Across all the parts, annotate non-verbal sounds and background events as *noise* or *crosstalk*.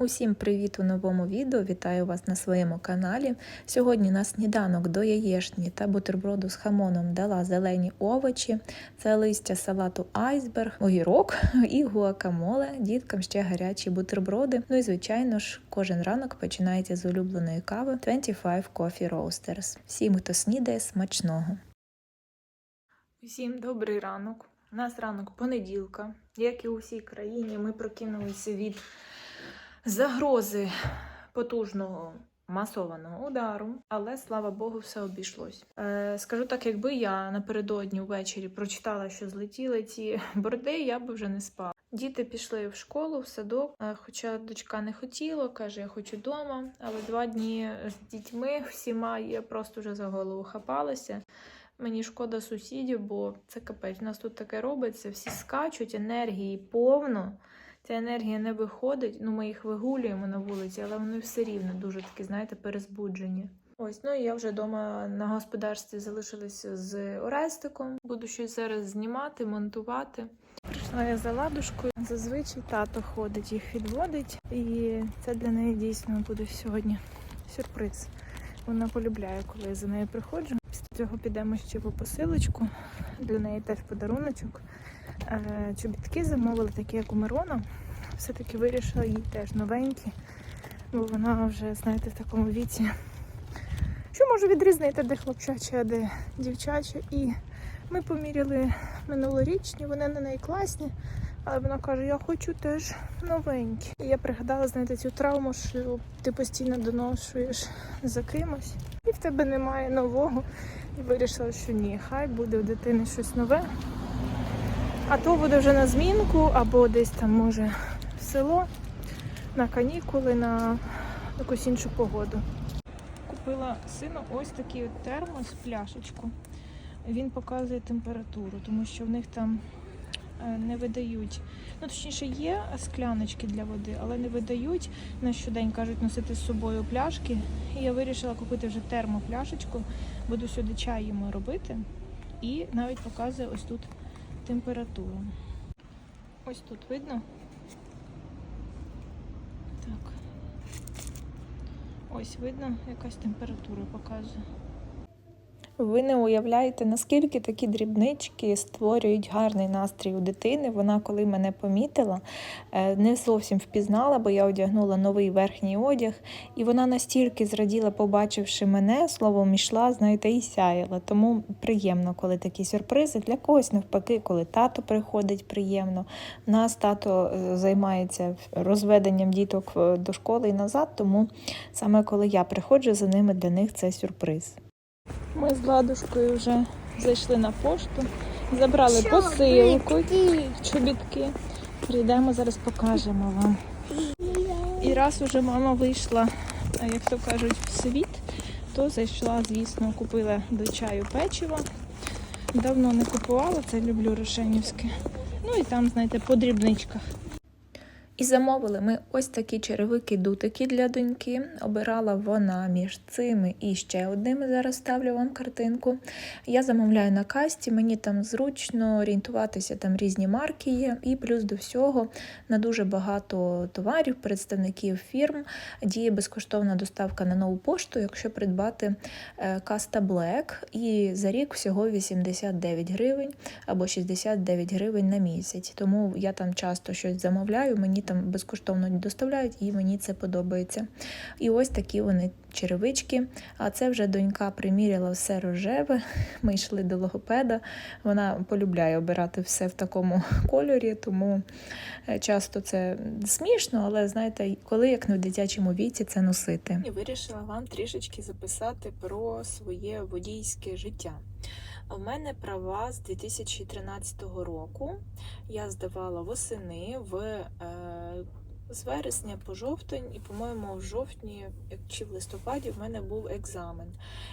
Усім привіт у новому відео! Вітаю вас на своєму каналі. Сьогодні на сніданок до яєшні та бутерброду з хамоном дала зелені овочі, це листя салату айсберг, огірок *laughs* і гуакамоле. Діткам ще гарячі бутерброди. Ну і звичайно ж, кожен ранок починається з улюбленої кави 25 Coffee Roasters. Всім, хто снідає, смачного. Усім добрий ранок. У нас ранок понеділка. Як і у всій країні, ми прокинулися від загрози потужного масованого удару, але слава Богу, все обійшлось. Е, скажу так, якби я напередодні ввечері прочитала, що злетіли ці *laughs* борди, я б вже не спала. Діти пішли в школу, в садок, е, хоча дочка не хотіла, каже, я хочу вдома, але два дні з дітьми всіма я просто вже за голову хапалася. Мені шкода сусідів, бо це капець. У нас тут таке робиться, всі скачуть, енергії повно. Ця енергія не виходить. Ну, ми їх вигулюємо на вулиці, але вони все рівно дуже такі, знаєте, перезбуджені. Ось, ну і я вже вдома на господарстві залишилася з Орестиком. Буду щось зараз знімати, монтувати. Прийшла я за ладушкою. Зазвичай тато ходить, їх відводить, і це для неї дійсно буде сьогодні сюрприз. Вона полюбляє, коли я за нею приходжу. Після цього підемо ще по посилочку. Для неї теж подаруночок. Е, Чобітки замовили, такі як у Мирона. Все-таки вирішила їй теж новенькі, бо вона вже, знаєте, в такому віці. Що можу відрізнити, де хлопчаче, а де дівчаче. І ми поміряли минулорічні, вони на неї класні, але вона каже, я хочу теж новенькі. І я пригадала, знаєте, цю травму, що ти постійно доношуєш за кимось, і в тебе немає нового. І вирішила, що ні, хай буде у дитини щось нове. А то буде вже на змінку, або десь там, може, в село, на канікули, на якусь іншу погоду. Купила сину ось такий от термос, пляшечку. Він показує температуру, тому що в них там не видають. Ну, точніше, є скляночки для води, але не видають. На щодень кажуть носити з собою пляшки. І я вирішила купити вже термопляшечку. Буду сюди чай йому робити. І навіть показує ось тут температуру. Ось тут видно. Так. Ось видно, якась температура показує. Ви не уявляєте, наскільки такі дрібнички створюють гарний настрій у дитини. Вона, коли мене помітила, е, не зовсім впізнала, бо я одягнула новий верхній одяг, і вона настільки зраділа, побачивши мене, словом ішла, знаєте, і сяяла. Тому приємно, коли такі сюрпризи. Для когось навпаки, коли тато приходить, приємно. У нас тато е, займається розведенням діток е, до школи і назад, тому саме коли я приходжу за ними, для них це сюрприз. Ми з ладушкою вже зайшли на пошту, забрали посилку, чобітки. Прийдемо, зараз покажемо вам. І раз уже мама вийшла, як то кажуть, в світ, то зайшла, звісно, купила до чаю печиво. Давно не купувала, це люблю рошенівське. Ну і там, знаєте, по дрібничках. І замовили ми ось такі черевики-дутики для доньки. Обирала вона між цими і ще одними. Зараз ставлю вам картинку. Я замовляю на касті, мені там зручно орієнтуватися, там різні марки є. І плюс до всього на дуже багато товарів, представників фірм діє безкоштовна доставка на нову пошту, якщо придбати е, Каста Black. І за рік всього 89 гривень або 69 гривень на місяць. Тому я там часто щось замовляю. Мені там безкоштовно доставляють, і мені це подобається. І ось такі вони черевички. А це вже донька приміряла все рожеве. *laughs* Ми йшли до логопеда. Вона полюбляє обирати все в такому *laughs* кольорі, тому е, часто це смішно, але знаєте, коли як не в дитячому віці це носити. І вирішила вам трішечки записати про своє водійське життя. У мене права з 2013 року. Я здавала восени в е, з вересня по жовтень, і, по-моєму, в жовтні чи в листопаді в мене був екзамен.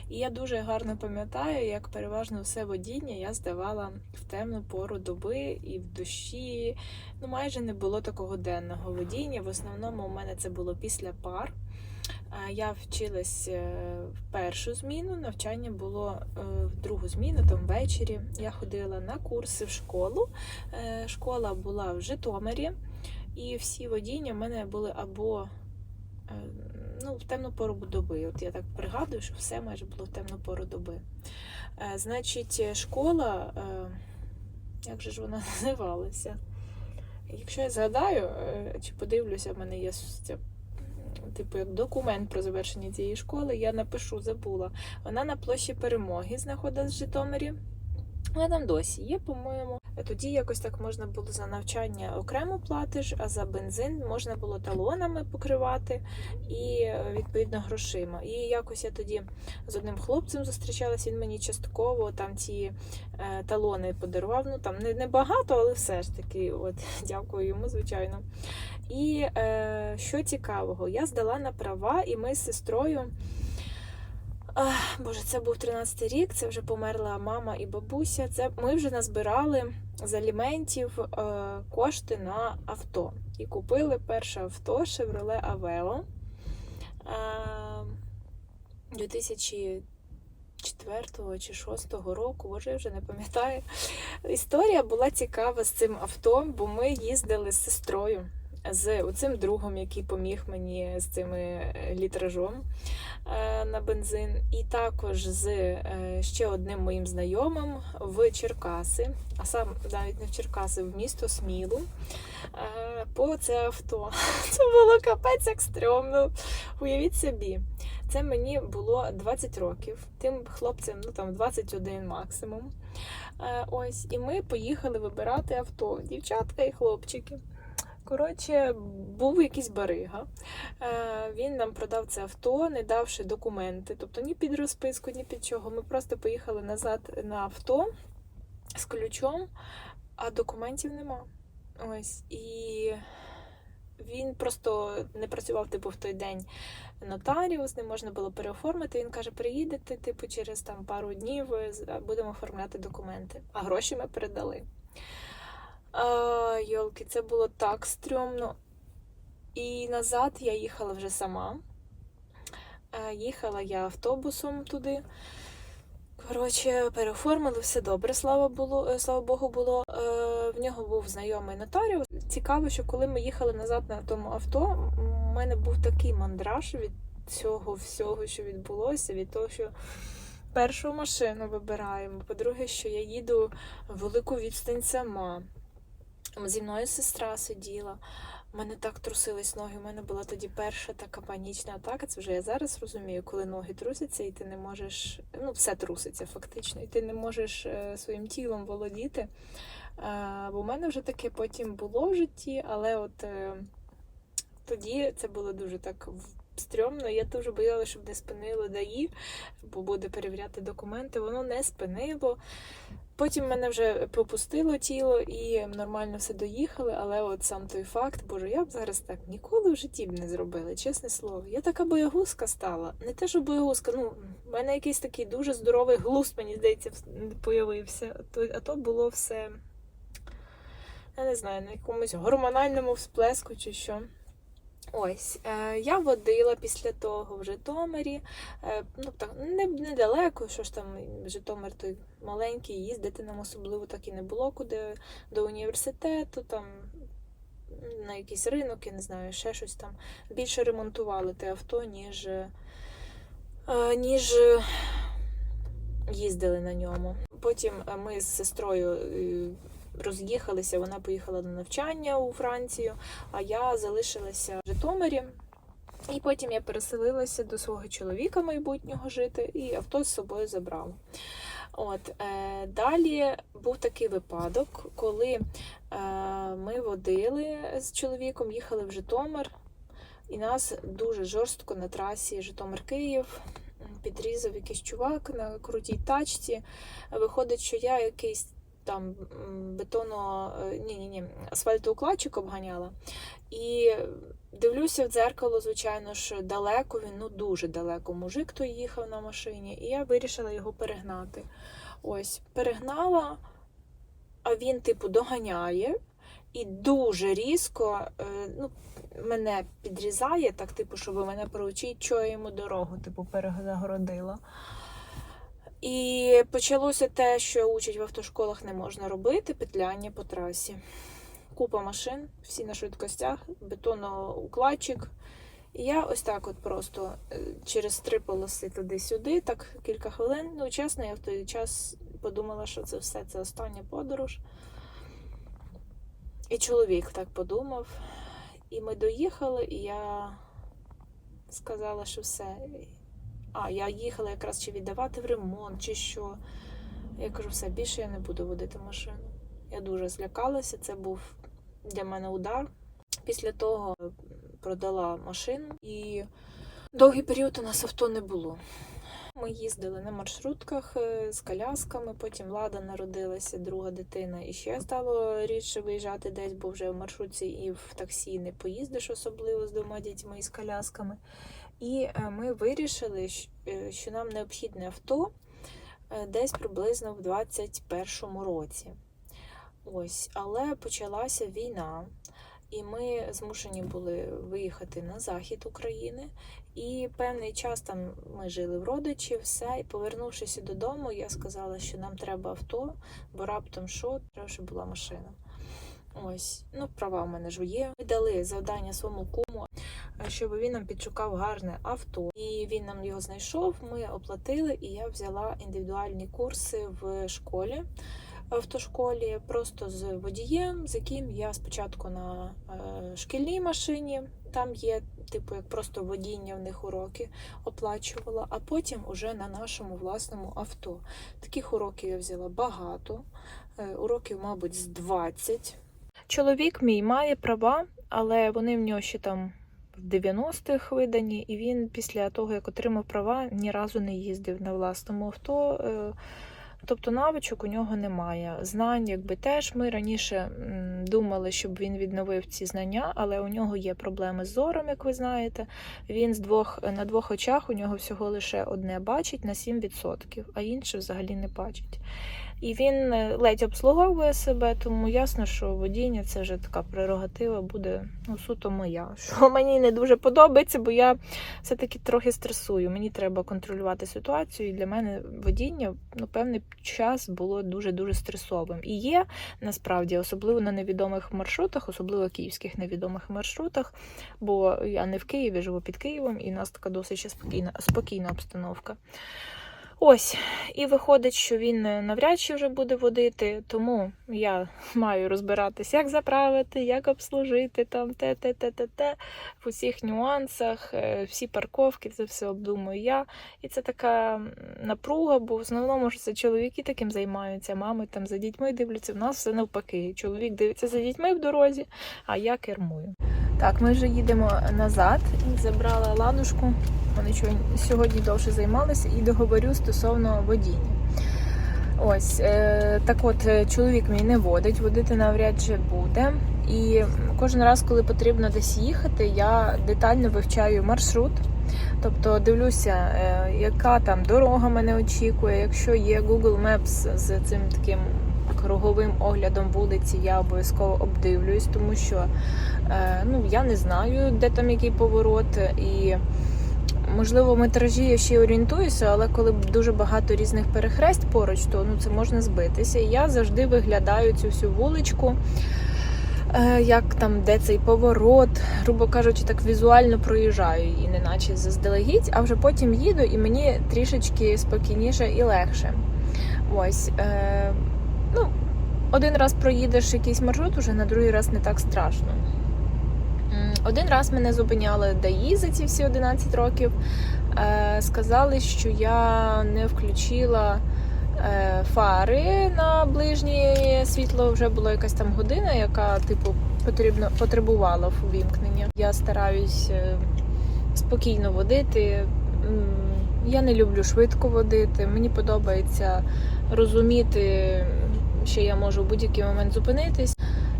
І я дуже гарно пам'ятаю, як переважно все водіння я здавала в темну пору доби і в дощі. Ну, майже не було такого денного водіння. В основному у мене це було після пар. Я вчилась е, в першу зміну, навчання було е, в другу зміну, там ввечері. Я ходила на курси в школу. Е, Школа була в Житомирі. І всі водіння в мене були або ну, в темну пору доби. От я так пригадую, що все майже було в темну пору доби. Значить, школа, як же ж вона *laughs* називалася? Якщо я згадаю чи подивлюся, в мене є типу як документ про завершення цієї школи, я напишу, забула. Вона на площі перемоги знаходилась в Житомирі. Вона там досі є, по-моєму. Тоді якось так можна було за навчання окремо платиш, а за бензин можна було талонами покривати і відповідно грошима. І якось я тоді з одним хлопцем зустрічалась, він мені частково там ці е, талони подарував. Ну там не, не багато, але все ж таки, от *laughs* дякую йому, звичайно. І е, що цікавого, я здала на права, і ми з сестрою. Боже, це був 13-й рік, це вже померла мама і бабуся. Це ми вже назбирали з аліментів е, кошти на авто. І купили перше авто Chevrolet Aveo. Е, 2004 чи 2006 року, боже, я вже не пам'ятаю. Історія була цікава з цим авто, бо ми їздили з сестрою, з цим другом, який поміг мені з цим е, літражом е, на бензин, і також з е, ще одним моїм знайомим в Черкаси, а сам навіть не в Черкаси, в місто Смілу. По це авто. *laughs* Це було капець як стрьомно. Уявіть собі, це мені було 20 років, тим хлопцям ну там 21 максимум. Ось, і ми поїхали вибирати авто, дівчатка і хлопчики. Коротше, був якийсь барига. Е, Він нам продав це авто, не давши документи, тобто ні під розписку, ні під чого. Ми просто поїхали назад на авто з ключом, а документів нема. Ось і він просто не працював типу в той день нотаріус, не можна було переоформити. Він каже: приїдете, типу, через там пару днів е, будемо оформляти документи. А гроші ми передали. А, Йолки, це було так стрьомно. І назад я їхала вже сама. Е, Їхала я автобусом туди. Коротше, переоформили все добре, слава було, е, слава Богу, було. Е, В нього був знайомий нотаріус. Цікаво, що коли ми їхали назад на тому авто, у мене був такий мандраж від цього всього, що відбулося, від того, що першу машину вибираємо. По-друге, що я їду велику відстань сама. Зі мною сестра сиділа. У мене так трусились ноги. У мене була тоді перша така панічна атака. Це вже я зараз розумію, коли ноги трусяться, і ти не можеш. Ну, все труситься фактично, і ти не можеш е, своїм тілом володіти. Е, бо в мене вже таке потім було в житті, але от е, тоді це було дуже так стрьомно. Я дуже боялася, щоб не спинило ДАІ, бо буде перевіряти документи. Воно не спинило. Потім мене вже попустило тіло і нормально все доїхали, але от сам той факт, боже, я б зараз так ніколи в житті б не зробила, чесне слово. Я така боягузка стала. Не те, що боягузка, ну, в мене якийсь такий дуже здоровий глузд, мені здається, появився. А то було все, я не знаю, на якомусь гормональному всплеску чи що. Ось, е, я водила після того в Житомирі. Е, ну так, не, недалеко, що ж там, Житомир той маленький, їздити нам особливо так і не було куди до університету, там на якийсь ринок, я не знаю, ще щось там. Більше ремонтували те авто, ніж, е, ніж їздили на ньому. Потім ми з сестрою роз'їхалися, вона поїхала на навчання у Францію, а я залишилася в Житомирі. І потім я переселилася до свого чоловіка майбутнього жити, і авто з собою забрала. От е, далі був такий випадок, коли е, ми водили з чоловіком, їхали в Житомир, і нас дуже жорстко на трасі Житомир-Київ підрізав якийсь чувак на крутій тачці. Виходить, що я якийсь там бетоно, ні, ні, ні, асфальтоукладчик обганяла. І дивлюся в дзеркало, звичайно ж, далеко він, ну дуже далеко. Мужик той їхав на машині, і я вирішила його перегнати. Ось, перегнала, а він, типу, доганяє і дуже різко е, ну, мене підрізає, так, типу, щоб мене проучить, що я йому дорогу, типу, перезагородила. І почалося те, що учать в автошколах не можна робити, петляння по трасі. купа машин, всі на швидкостях, бетоноукладчик. І я ось так от просто е, через три полоси туди-сюди, так кілька хвилин. Ну, чесно, я в той час подумала, що це все це остання подорож. І чоловік так подумав. І ми доїхали, і я сказала, що все. А, я їхала якраз чи віддавати в ремонт, чи що. Я кажу, все, більше я не буду водити машину. Я дуже злякалася, це був для мене удар. Після того продала машину і довгий період у нас авто не було. Ми їздили на маршрутках е, з колясками, потім Лада народилася, друга дитина, і ще стало рідше виїжджати десь, бо вже в маршрутці і в таксі не поїздиш, особливо з двома дітьми і з колясками. І е, ми вирішили, е, що нам необхідне авто е, десь приблизно в 21-му році. Ось, але почалася війна, і ми змушені були виїхати на захід України. І певний час там ми жили в родичів, все. І повернувшися додому, я сказала, що нам треба авто, бо раптом що, треба, щоб була машина. Ось, ну, права в мене ж є. Ми дали завдання своєму куму, щоб він нам підшукав гарне авто. І він нам його знайшов. Ми оплатили, і я взяла індивідуальні курси в школі. Автошколі просто з водієм, з яким я спочатку на е, шкільній машині, там є, типу, як просто водіння в них уроки оплачувала, а потім уже на нашому власному авто. Таких уроків я взяла багато, е, уроків, мабуть, з 20. Чоловік мій має права, але вони в нього ще там в 90-х видані, і він після того, як отримав права, ні разу не їздив на власному авто. е, Тобто навичок у нього немає. Знань, якби теж ми раніше думали, щоб він відновив ці знання, але у нього є проблеми з зором, як ви знаєте. Він з двох на двох очах у нього всього лише одне бачить на 7%, а інше взагалі не бачить. І він е, ледь обслуговує себе, тому ясно, що водіння це вже така прерогатива буде ну, суто моя. *laughs* Що мені не дуже подобається, бо я все-таки трохи стресую. Мені треба контролювати ситуацію, і для мене водіння ну, певний час було дуже-дуже стресовим. І є насправді, особливо на невідомих маршрутах, особливо київських невідомих маршрутах, бо я не в Києві, живу під Києвом, і в нас така досить спокійна, спокійна обстановка. Ось, і виходить, що він е, навряд чи вже буде водити, тому я *laughs* маю розбиратись, як заправити, як обслужити там те, те, те, те, те, в усіх нюансах, е, всі парковки, це все обдумую я. І це така напруга, бо в основному ж це чоловіки таким займаються, мами там за дітьми дивляться. В нас все навпаки. Чоловік дивиться за дітьми в дорозі, а я кермую. Так, ми вже їдемо назад. Забрала ладушку. Вони сьогодні довше займалися і договорю стосовно водіння. Ось е, так, от е, чоловік мій не водить, водити навряд чи буде. І кожен раз, коли потрібно десь їхати, я детально вивчаю маршрут. Тобто дивлюся, е, яка там дорога мене очікує. Якщо є Google Maps з цим таким круговим оглядом вулиці, я обов'язково обдивлююсь, тому що е, ну, я не знаю, де там який поворот. І можливо, в метражі я ще орієнтуюся, але коли дуже багато різних перехрест поруч, то ну, це можна збитися. І я завжди виглядаю цю всю вуличку. е, Як там, де цей поворот, грубо кажучи, так візуально проїжджаю її, неначе заздалегідь, а вже потім їду і мені трішечки спокійніше і легше. Ось. Ну, один раз проїдеш якийсь маршрут, уже на другий раз не так страшно. Один раз мене зупиняли ДАІ за ці всі 11 років. Е, сказали, що я не включила е, фари на ближнє світло. Вже була якась там година, яка типу потрібно потребувала увімкнення. Я стараюсь е, спокійно водити. Я не люблю швидко водити. Мені подобається розуміти, що я можу в будь-який момент зупинитись.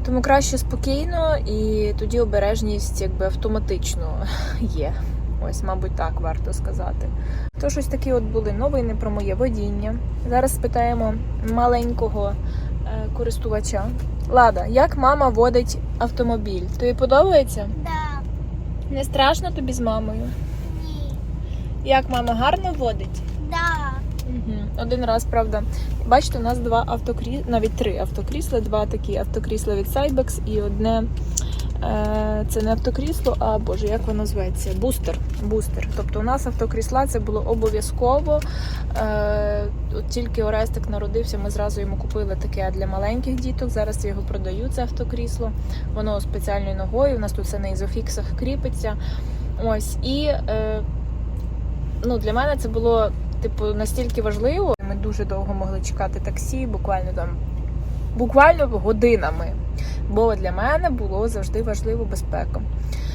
Тому краще спокійно і тоді обережність якби автоматично *laughs* є. Ось, мабуть, так варто сказати. То щось такі от були новини про моє водіння. Зараз спитаємо маленького е, користувача. Лада, як мама водить автомобіль? Тобі подобається? Да, Не страшно тобі з мамою? ні, Як мама гарно водить? да, Угу. Один раз, правда. Бачите, у нас два автокрісла, навіть три автокрісла, два такі автокрісла від Cybex і одне. Е, це не автокрісло, а боже, як воно зветься? Бустер. Бустер. Тобто у нас автокрісла це було обов'язково. Е, от тільки Орестик народився, ми зразу йому купили таке для маленьких діток. Зараз я його продаю, це автокрісло. Воно спеціальною ногою. У нас тут все на ізофіксах кріпиться. Ось і е, ну, для мене це було типу настільки важливо. Ми дуже довго могли чекати таксі, буквально там буквально годинами. Бо для мене було завжди важливо безпека.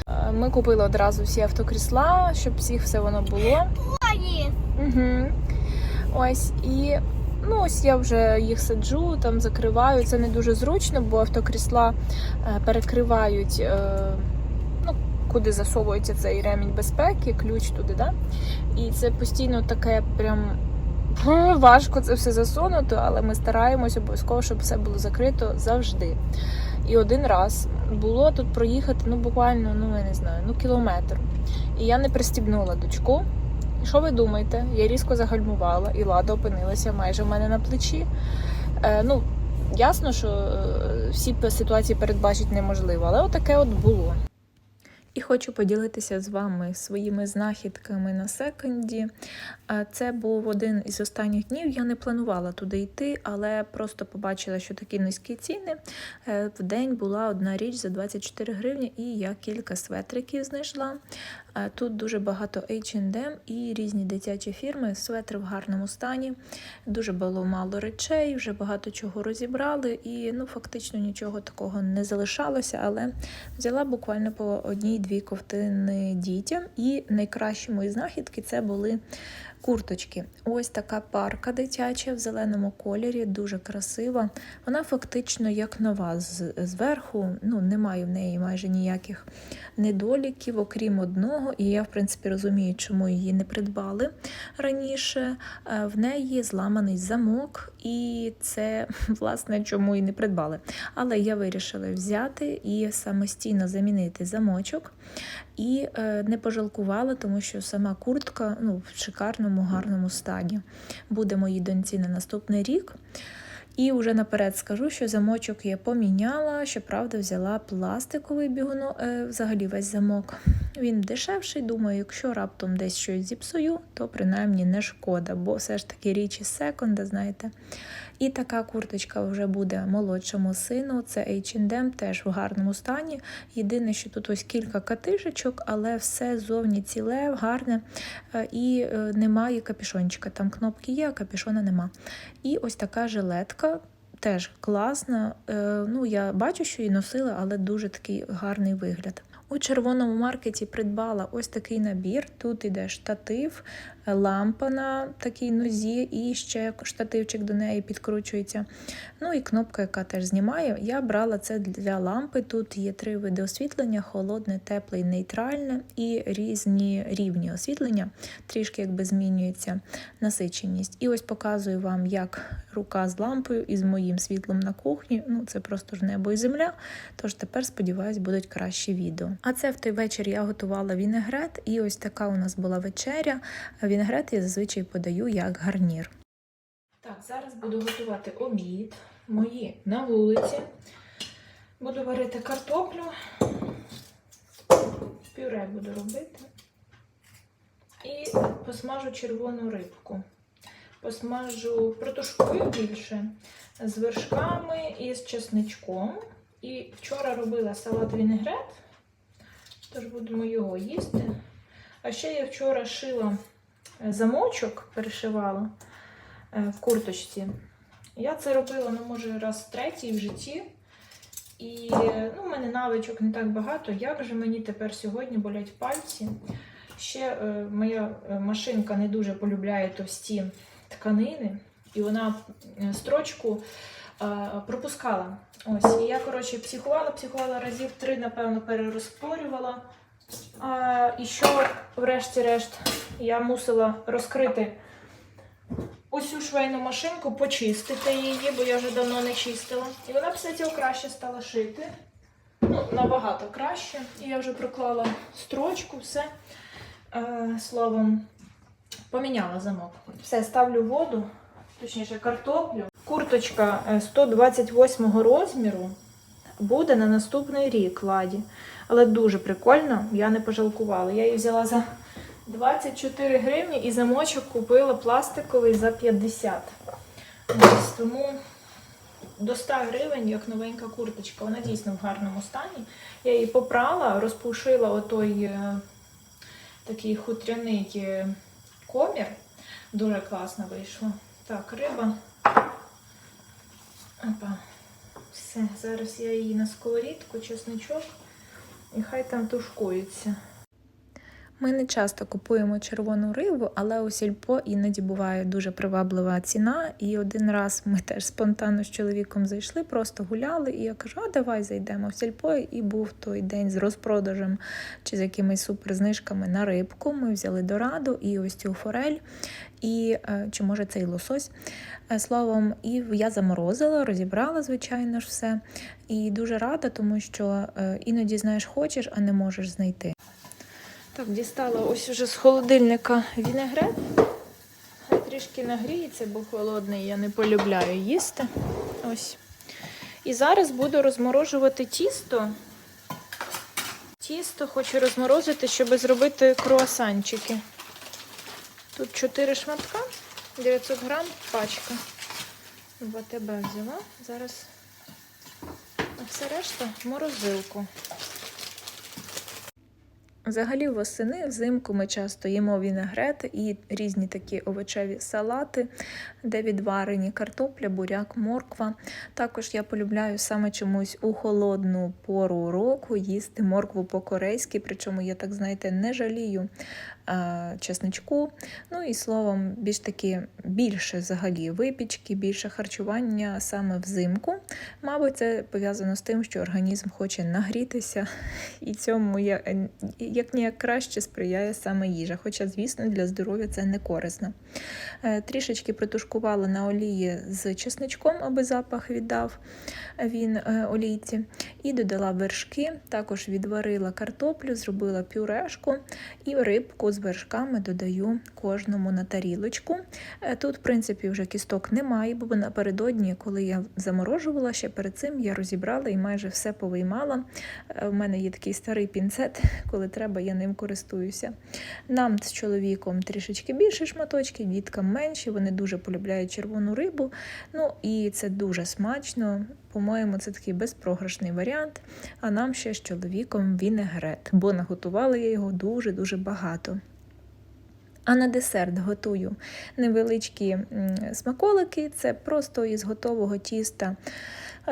Е, Ми купили одразу всі автокрісла, щоб всіх все воно було. Угу. Ось і ну ось я вже їх саджу, там закриваю. Це не дуже зручно, бо автокрісла е, перекривають. е, Ну, куди засовується цей ремінь безпеки, ключ туди, да? І це постійно таке прям *laughs* важко це все засунути, але ми стараємось обов'язково, щоб все було закрито завжди. І один раз було тут проїхати, ну буквально, ну я не знаю, ну кілометр. І я не пристібнула дочку. І що ви думаєте? Я різко загальмувала, і лада опинилася майже в мене на плечі. Е, ну, ясно, що е, всі ситуації передбачити неможливо, але отаке от було. І хочу поділитися з вами своїми знахідками на секонді. Це був один із останніх днів. Я не планувала туди йти, але просто побачила, що такі низькі ціни. Е, В день була одна річ за 24 гривні, і я кілька светриків знайшла. Тут дуже багато H&M і різні дитячі фірми. Светри в гарному стані. Дуже було мало речей, вже багато чого розібрали, і ну фактично нічого такого не залишалося, але взяла буквально по одній-дві ковтини дітям. І найкращі мої знахідки це були курточки. Ось така парка дитяча в зеленому кольорі, дуже красива. Вона фактично як нова зверху. Ну немає в неї майже ніяких недоліків, окрім одного. І я, в принципі, розумію, чому її не придбали раніше. Е, В неї зламаний замок, і це *laughs* власне чому і не придбали. Але я вирішила взяти і самостійно замінити замочок. І е, не пожалкувала, тому що сама куртка ну, в шикарному, гарному стані. Буде моїй доньці на наступний рік. І вже наперед скажу, що замочок я поміняла, щоправда, взяла пластиковий бігуно, е, взагалі весь замок. Він дешевший, думаю, якщо раптом десь щось зіпсую, то принаймні не шкода, бо все ж таки річ із знаєте. І така курточка вже буде молодшому сину. Це H&M, теж в гарному стані. Єдине, що тут ось кілька катишечок, але все зовні ціле, гарне е, і е, немає капішончика. Там кнопки є, а капішона нема. І ось така жилетка. Теж класна. Е, Ну, я бачу, що її носила, але дуже такий гарний вигляд. У червоному маркеті придбала ось такий набір. Тут іде штатив, лампа на такій нозі, і ще штативчик до неї підкручується. Ну і кнопка, яка теж знімає. Я брала це для лампи. Тут є три види освітлення: холодне, тепле і нейтральне, і різні рівні освітлення, трішки якби змінюється насиченість. І ось показую вам, як рука з лампою і з моїм світлом на кухні. Ну, це просто ж небо і земля. Тож тепер, сподіваюсь, будуть кращі відео. А це в той вечір я готувала вінегрет, і ось така у нас була вечеря. Вінегрет я зазвичай подаю як гарнір. Так, зараз буду готувати обід. Мої на вулиці. Буду варити картоплю. Пюре буду робити. І посмажу червону рибку. Посмажу, протушкую більше з вершками і з чесничком. І вчора робила салат вінегрет, тож будемо його їсти. А ще я вчора шила замочок, перешивала е, в курточці. Я це робила, ну, може, раз третій в житті. І ну, в мене навичок не так багато. Як же мені тепер сьогодні болять пальці? Ще е, моя е, машинка не дуже полюбляє товсті тканини, і вона е, строчку е, пропускала. Ось, і я, коротше, психувала, психувала разів три, напевно, перерозтворювала. А, і що, врешті-решт, я мусила розкрити усю швейну машинку, почистити її, бо я вже давно не чистила. І вона цього краще стала шити. Ну, набагато краще. І я вже проклала строчку, все. Е, словом, Поміняла замок. Все, ставлю воду, точніше картоплю. Курточка е, 128 розміру буде на наступний рік ладі. Але дуже прикольно, я не пожалкувала. Я її взяла за 24 гривні і замочок купила пластиковий за 50. Ось, тому до 100 гривень, як новенька курточка. Вона дійсно в гарному стані. Я її попрала, розпушила отой е, такий хутряний е, комір. Дуже класно вийшло. Так, риба. Опа. Все, зараз я її на сковорідку, чесничок, і хай там тушкується. Ми не часто купуємо червону рибу, але у сільпо іноді буває дуже приваблива ціна. І один раз ми теж спонтанно з чоловіком зайшли, просто гуляли, і я кажу, а давай зайдемо в сільпо. І був той день з розпродажем чи з якимись суперзнижками на рибку. Ми взяли дораду і ось цю форель, і е, чи може це і лосось. Е, Словом, і я заморозила, розібрала, звичайно ж, все. І дуже рада, тому що е, іноді знаєш, хочеш, а не можеш знайти. Так, дістала ось уже з холодильника вінегрет. Хай трішки нагріється, бо холодний я не полюбляю їсти. Ось. І зараз буду розморожувати тісто. Тісто хочу розморозити, щоб зробити круасанчики. Тут 4 шматка, 900 грам пачка. В взяла. Зараз а все решта в морозилку. Взагалі, восени, взимку ми часто їмо вінегрет і різні такі овочеві салати, де відварені картопля, буряк, морква. Також я полюбляю саме чомусь у холодну пору року їсти моркву по-корейськи, причому я так, знаєте, не жалію чесничку. Ну і словом, більш таки більше взагалі випічки, більше харчування саме взимку. Мабуть, це пов'язано з тим, що організм хоче нагрітися, *laughs* і цьому я як ніяк краще сприяє саме їжа. Хоча, звісно, для здоров'я це не корисно. Е, Трішечки протушкувала на олії з чесничком, аби запах віддав він е, олійці. І додала вершки, також відварила картоплю, зробила пюрешку і рибку з вершками додаю кожному на тарілочку. Е, Тут, в принципі, вже кісток немає, бо напередодні, коли я заморожувала, ще перед цим я розібрала і майже все повиймала. Е, У мене є такий старий пінцет, *laughs* коли треба, я ним користуюся. Нам з чоловіком трішечки більше шматочки, діткам менші, вони дуже полюбляють червону рибу. Ну і це дуже смачно. По-моєму, це такий безпрограшний варіант. А нам ще з чоловіком вінегрет, бо наготувала я його дуже-дуже багато. А на десерт готую невеличкі смаколики. Це просто із готового тіста.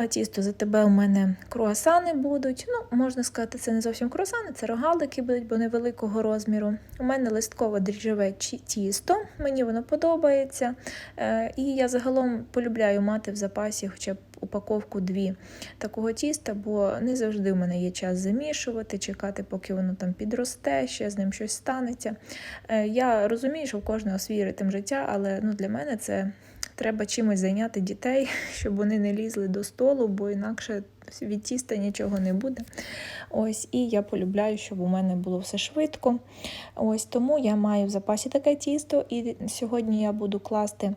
Тісто за тебе у мене круасани будуть. Ну, можна сказати, це не зовсім круасани, це рогалики будуть, бо невеликого розміру. У мене листково дріжджове чі- тісто, мені воно подобається. Е, І я загалом полюбляю мати в запасі хоча б упаковку дві такого тіста, бо не завжди в мене є час замішувати, чекати, поки воно там підросте, ще з ним щось станеться. Е, Я розумію, що в кожного свій ритм життя, але ну, для мене це треба чимось зайняти дітей, *laughs* щоб вони не лізли до столу, бо інакше від тіста нічого не буде. Ось, і я полюбляю, щоб у мене було все швидко. Ось тому я маю в запасі таке тісто, і сьогодні я буду класти,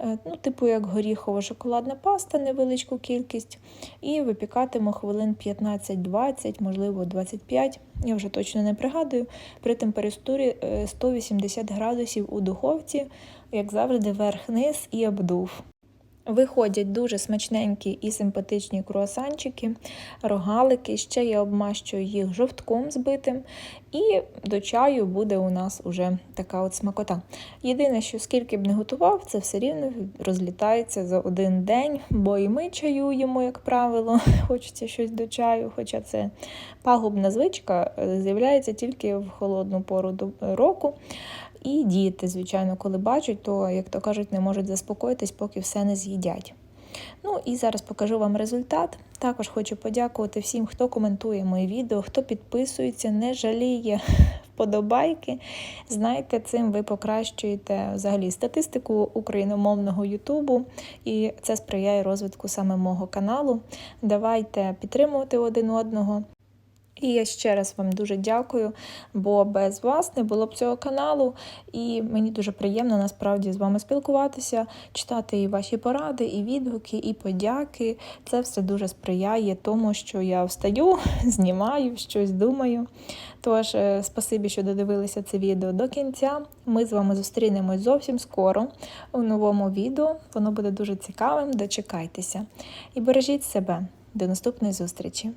е, ну, типу як горіхова шоколадна паста, невеличку кількість, і випікатиму хвилин 15-20, можливо, 25. Я вже точно не пригадую, при температурі е, 180 градусів у духовці, як завжди, верх-низ і обдув. Виходять дуже смачненькі і симпатичні круасанчики, рогалики. Ще я обмащую їх жовтком збитим. І до чаю буде у нас уже така от смакота. Єдине, що скільки б не готував, це все рівно розлітається за один день, бо і ми чаюємо, як правило, *laughs* хочеться щось до чаю, хоча це пагубна звичка, е, з'являється тільки в холодну пору року. І діти, звичайно, коли бачать, то, як то кажуть, не можуть заспокоїтись, поки все не з'їдять. Ну і зараз покажу вам результат. Також хочу подякувати всім, хто коментує мої відео, хто підписується, не жаліє *laughs* вподобайки. Знаєте, цим ви покращуєте взагалі статистику україномовного Ютубу, і це сприяє розвитку саме мого каналу. Давайте підтримувати один одного. І я ще раз вам дуже дякую, бо без вас не було б цього каналу, і мені дуже приємно насправді з вами спілкуватися, читати і ваші поради, і відгуки, і подяки. Це все дуже сприяє тому, що я встаю, *laughs* знімаю, щось думаю. Тож, е, спасибі, що додивилися це відео до кінця. Ми з вами зустрінемось зовсім скоро у новому відео. Воно буде дуже цікавим. Дочекайтеся. І бережіть себе. До наступної зустрічі!